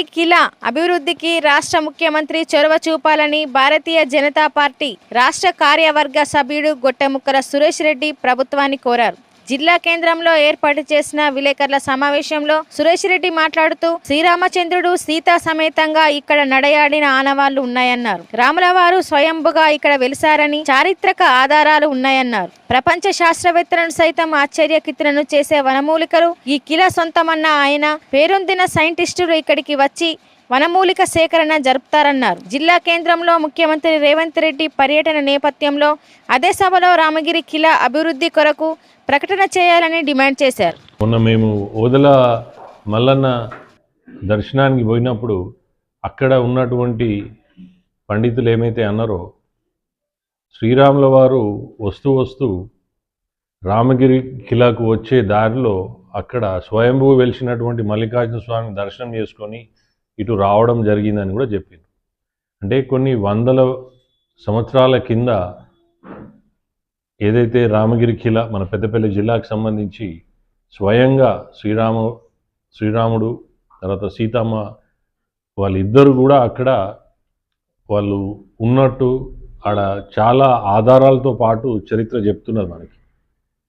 రామగిరి కిలా అభివృద్ధికి రాష్ట్ర ముఖ్యమంత్రి చొరవ చూపాలని భారతీయ జనతా పార్టీ రాష్ట్ర కార్యవర్గ సభ్యుడు గొట్టెముక్కల సురేష్ రెడ్డి ప్రభుత్వాన్ని కోరారు. జిల్లా కేంద్రంలో ఏర్పాటు చేసిన విలేకరుల సమావేశంలో సురేష్ రెడ్డి మాట్లాడుతూ శ్రీరామచంద్రుడు సీతా సమేతంగా ఇక్కడ నడయాడిన ఆనవాళ్ళు ఉన్నాయన్నారు. రాముల వారు స్వయంభుగా ఇక్కడ వెలిసారని చారిత్రక ఆధారాలు ఉన్నాయన్నారు. ప్రపంచ శాస్త్రవేత్తలను సైతం ఆశ్చర్యకితులను చేసే వనమూలికలు ఈ కిల సొంతమన్న ఆయన పేరొందిన సైంటిస్టులు ఇక్కడికి వచ్చి వనమూలిక సేకరణ జరుపుతారన్నారు. జిల్లా కేంద్రంలో ముఖ్యమంత్రి రేవంత్ రెడ్డి పర్యటన నేపథ్యంలో అదే సభలో రామగిరి కిలా అభివృద్ధి కొరకు ప్రకటన చేయాలని డిమాండ్ చేశారు. మొన్న మేము ఓదల మల్లన్న దర్శనానికి పోయినప్పుడు అక్కడ ఉన్నటువంటి పండితులు ఏమైతే అన్నారో శ్రీరాముల వారు వస్తూ వస్తూ రామగిరి కిలాకు వచ్చే దారిలో అక్కడ స్వయంభూ వెలిసినటువంటి మల్లికార్జున స్వామి దర్శనం చేసుకొని ఇటు రావడం జరిగిందని కూడా చెప్పింది అంటే కొన్ని వందల సంవత్సరాల కింద ఏదైతే రామగిరి ఖిలా మన పెద్దపల్లి జిల్లాకు సంబంధించి స్వయంగా శ్రీరామ శ్రీరాముడు తర్వాత సీతమ్మ వాళ్ళిద్దరు కూడా అక్కడ వాళ్ళు ఉన్నట్టు ఆడ చాలా ఆధారాలతో పాటు చరిత్ర చెప్తున్నది మనకి.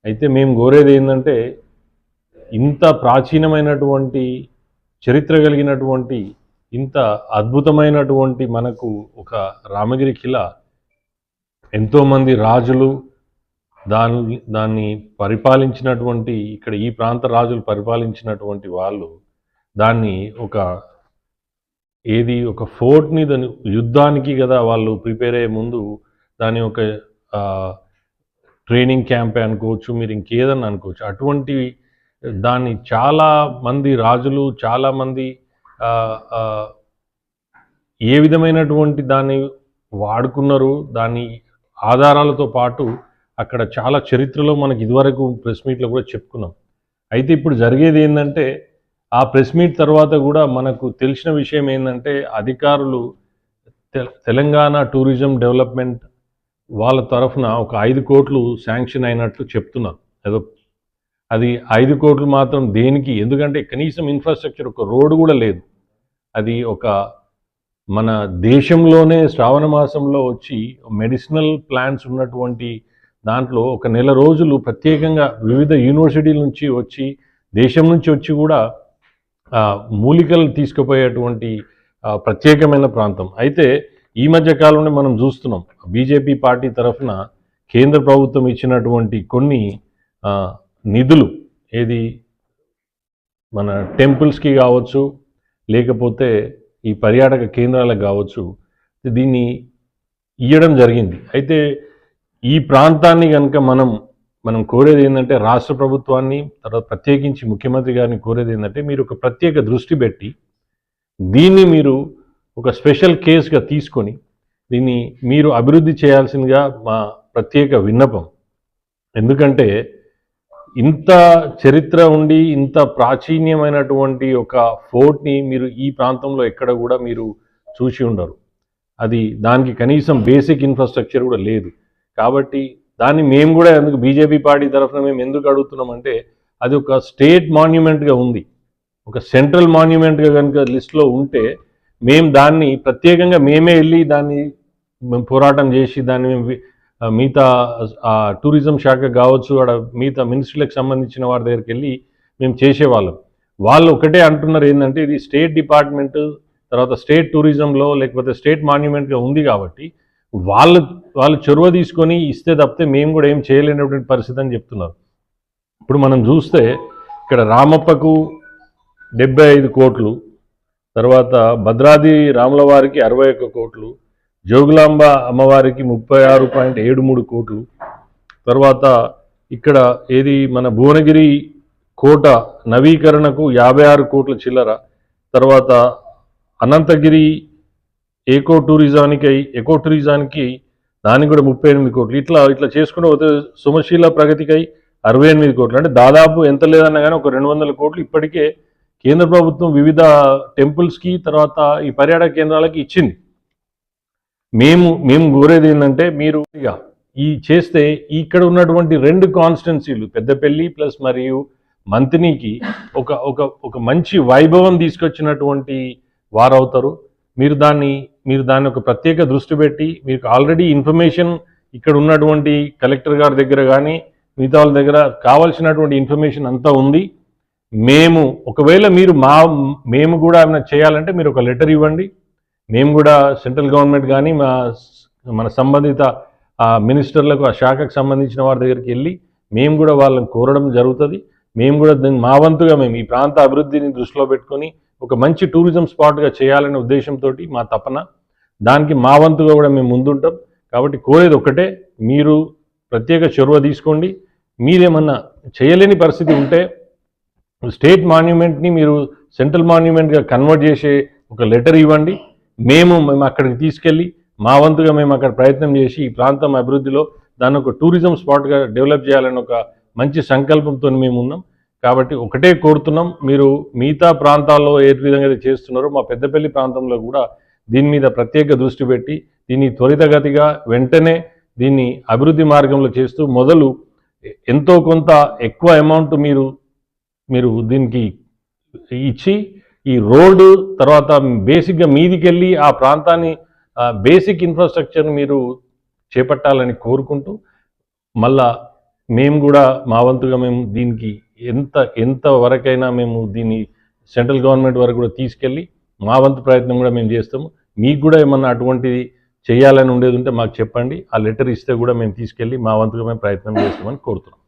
అయితే మేము కోరేది ఏంటంటే ఇంత ప్రాచీనమైనటువంటి చరిత్ర కలిగినటువంటి ఇంత అద్భుతమైనటువంటి మనకు ఒక రామగిరి కిలా ఎంతోమంది రాజులు దాన్ని దాన్ని పరిపాలించినటువంటి ఇక్కడ ఈ ప్రాంత రాజులు పరిపాలించినటువంటి వాళ్ళు దాన్ని ఒక ఏది ఒక ఫోర్ట్ని దాని యుద్ధానికి కదా వాళ్ళు ప్రిపేర్ అయ్యే ముందు దాని ఒక ట్రైనింగ్ క్యాంపే అనుకోవచ్చు మీరు ఇంకేదన్నా అనుకోవచ్చు. అటువంటి దాన్ని చాలా మంది రాజులు చాలామంది ఏ విధమైనటువంటి దాన్ని వాడుకున్నారు దాని ఆధారాలతో పాటు అక్కడ చాలా చరిత్రలో మనకి ఇదివరకు ప్రెస్ మీట్లో కూడా చెప్పుకున్నాం. అయితే ఇప్పుడు జరిగేది ఏంటంటే ఆ ప్రెస్ మీట్ తర్వాత కూడా మనకు తెలిసిన విషయం ఏంటంటే అధికారులు తె- తెలంగాణ టూరిజం డెవలప్మెంట్ వాళ్ళ తరఫున ఒక ఐదు కోట్లు శాంక్షన్ అయినట్లు చెప్తున్నారు. ఏదో అది ఐదు కోట్లు మాత్రం దేనికి? ఎందుకంటే కనీసం ఇన్ఫ్రాస్ట్రక్చర్ ఒక రోడ్డు కూడా లేదు. అది ఒక మన దేశంలోనే శ్రావణ మాసంలో వచ్చి మెడిసినల్ ప్లాంట్స్ ఉన్నటువంటి దాంట్లో ఒక నెల రోజులు ప్రత్యేకంగా వివిధ యూనివర్సిటీల నుంచి వచ్చి దేశం నుంచి వచ్చి కూడా మూలికలు తీసుకుపోయేటువంటి ప్రత్యేకమైన ప్రాంతం. అయితే ఈ మధ్య కాలంలో మనం చూస్తున్నాం బీజేపీ పార్టీ తరఫున కేంద్ర ప్రభుత్వం ఇచ్చినటువంటి కొన్ని నిధులు ఏది? మన టెంపుల్స్కి కావచ్చు లేకపోతే ఈ పర్యాటక కేంద్రాలకు కావచ్చు దీన్ని ఇవ్వడం జరిగింది. అయితే ఈ ప్రాంతాన్ని కనుక మనం మనం కోరేది ఏంటంటే రాష్ట్ర ప్రభుత్వాన్ని తర్వాత ప్రత్యేకించి ముఖ్యమంత్రి గారిని కోరేది ఏంటంటే మీరు ఒక ప్రత్యేక దృష్టి పెట్టి దీన్ని మీరు ఒక స్పెషల్ కేసుగా తీసుకొని దీన్ని మీరు అభివృద్ధి చేయాల్సిందిగా మా ప్రత్యేక విన్నపం. ఎందుకంటే ఇంత చరిత్ర ఉండి ఇంత ప్రాచీన్యమైనటువంటి ఒక ఫోర్ట్ని మీరు ఈ ప్రాంతంలో ఎక్కడ కూడా మీరు చూసి ఉండరు. అది దానికి కనీసం బేసిక్ ఇన్ఫ్రాస్ట్రక్చర్ కూడా లేదు. కాబట్టి దాన్ని మేము కూడా ఎందుకు బీజేపీ పార్టీ తరఫున మేము ఎందుకు అడుగుతున్నామంటే అది ఒక స్టేట్ మాన్యుమెంట్గా ఉంది. ఒక సెంట్రల్ మాన్యుమెంట్గా కనుక లిస్ట్లో ఉంటే మేము దాన్ని ప్రత్యేకంగా మేమే వెళ్ళి దాన్ని పోరాటం చేసి దాన్ని మేము మిగతా ఆ, టూరిజం శాఖ కావచ్చు అక్కడ మిగతా మినిస్ట్రీలకు సంబంధించిన వారి దగ్గరికి వెళ్ళి మేము చేసేవాళ్ళం. వాళ్ళు ఒకటే అంటున్నారు ఏంటంటే ఇది స్టేట్ డిపార్ట్మెంట్ తర్వాత స్టేట్ టూరిజంలో లేకపోతే స్టేట్ మాన్యుమెంట్గా ఉంది కాబట్టి వాళ్ళు వాళ్ళు చొరవ తీసుకొని ఇస్తే తప్పితే మేము కూడా ఏం చేయలేనటువంటి పరిస్థితి అని చెప్తున్నారు. ఇప్పుడు మనం చూస్తే ఇక్కడ రామప్పకు డెబ్బై ఐదు కోట్లు తర్వాత భద్రాది రాముల వారికి అరవై ఒక్క కోట్లు జోగులాంబ అమ్మవారికి ముప్పై ఆరు పాయింట్ ఏడు మూడు కోట్లు. తర్వాత ఇక్కడ ఏది మన భువనగిరి కోట నవీకరణకు యాభై ఆరు కోట్ల చిల్లర. తర్వాత అనంతగిరి ఏకో టూరిజానికి ఎకో టూరిజానికి దానికి కూడా ముప్పై ఎనిమిది కోట్లు. ఇట్లా ఇట్లా చేసుకుంటూ పోతే సుమశీల ప్రగతికై అరవై ఎనిమిది కోట్లు. అంటే దాదాపు ఎంత లేదన్నా కానీ ఒక రెండు వందల కోట్లు ఇప్పటికే కేంద్ర ప్రభుత్వం వివిధ టెంపుల్స్కి తర్వాత ఈ పర్యాటక కేంద్రాలకి ఇచ్చింది. మేము మేము కోరేది ఏంటంటే మీరు ఇక ఈ చేస్తే ఇక్కడ ఉన్నటువంటి రెండు కాన్స్టెన్సీలు పెద్దపల్లి ప్లస్ మరియు మంత్రికి ఒక ఒక ఒక మంచి వైభవం తీసుకొచ్చినటువంటి వారు అవుతారు మీరు దాన్ని మీరు దాన్ని ఒక ప్రత్యేక దృష్టి పెట్టి మీకు ఆల్రెడీ ఇన్ఫర్మేషన్ ఇక్కడ ఉన్నటువంటి కలెక్టర్ గారి దగ్గర కానీ మిగతా వాళ్ళ దగ్గర కావాల్సినటువంటి ఇన్ఫర్మేషన్ అంతా ఉంది. మేము ఒకవేళ మీరు మా మేము కూడా ఏమైనా చేయాలంటే మీరు ఒక లెటర్ ఇవ్వండి. మేము కూడా సెంట్రల్ గవర్నమెంట్ కానీ మా మన సంబంధిత మినిస్టర్లకు ఆ శాఖకు సంబంధించిన వారి దగ్గరికి వెళ్ళి మేము కూడా వాళ్ళని కోరడం జరుగుతుంది. మేము కూడా మా వంతుగా మేము ఈ ప్రాంత అభివృద్ధిని దృష్టిలో పెట్టుకొని ఒక మంచి టూరిజం స్పాట్గా చేయాలనే ఉద్దేశంతో మా తపన. దానికి మా వంతుగా కూడా మేము ముందుంటాం. కాబట్టి కోరేది ఒక్కటే మీరు ప్రత్యేక చొరవ తీసుకోండి. మీరేమన్నా చేయలేని పరిస్థితి ఉంటే స్టేట్ మాన్యుమెంట్ని మీరు సెంట్రల్ మాన్యుమెంట్గా కన్వర్ట్ చేసే ఒక లెటర్ ఇవ్వండి. మేము మేము అక్కడికి తీసుకెళ్ళి మా వంతుగా మేము అక్కడ ప్రయత్నం చేసి ఈ ప్రాంతం అభివృద్ధిలో దాన్ని ఒక టూరిజం స్పాట్గా డెవలప్ చేయాలని ఒక మంచి సంకల్పంతో మేము ఉన్నాం. కాబట్టి ఒకటే కోరుతున్నాం. మీరు మిగతా ప్రాంతాల్లో ఏ విధంగా చేస్తున్నారో మా పెద్దపల్లి ప్రాంతంలో కూడా దీని మీద ప్రత్యేక దృష్టి పెట్టి దీన్ని త్వరితగతిగా వెంటనే దీన్ని అభివృద్ధి మార్గంలో చేస్తూ మొదలు ఎంతో కొంత ఎక్కువ అమౌంట్ మీరు మీరు దీనికి ఇచ్చి ఈ రోడ్డు తర్వాత బేసిక్గా మీదికెళ్ళి ఆ ప్రాంతాన్ని బేసిక్ ఇన్ఫ్రాస్ట్రక్చర్ని మీరు చేపట్టాలని కోరుకుంటూ మళ్ళా మేము కూడా మా వంతుగా మేము దీనికి ఎంత ఎంత వరకైనా మేము దీన్ని సెంట్రల్ గవర్నమెంట్ వరకు కూడా తీసుకెళ్ళి మా వంతు ప్రయత్నం కూడా మేము చేస్తాము. మీకు కూడా ఏమన్నా అటువంటిది చేయాలని ఉండేది ఉంటే మాకు చెప్పండి. ఆ లెటర్ ఇస్తే కూడా మేము తీసుకెళ్ళి మా వంతుగా మేము ప్రయత్నం చేస్తామని కోరుతున్నాం.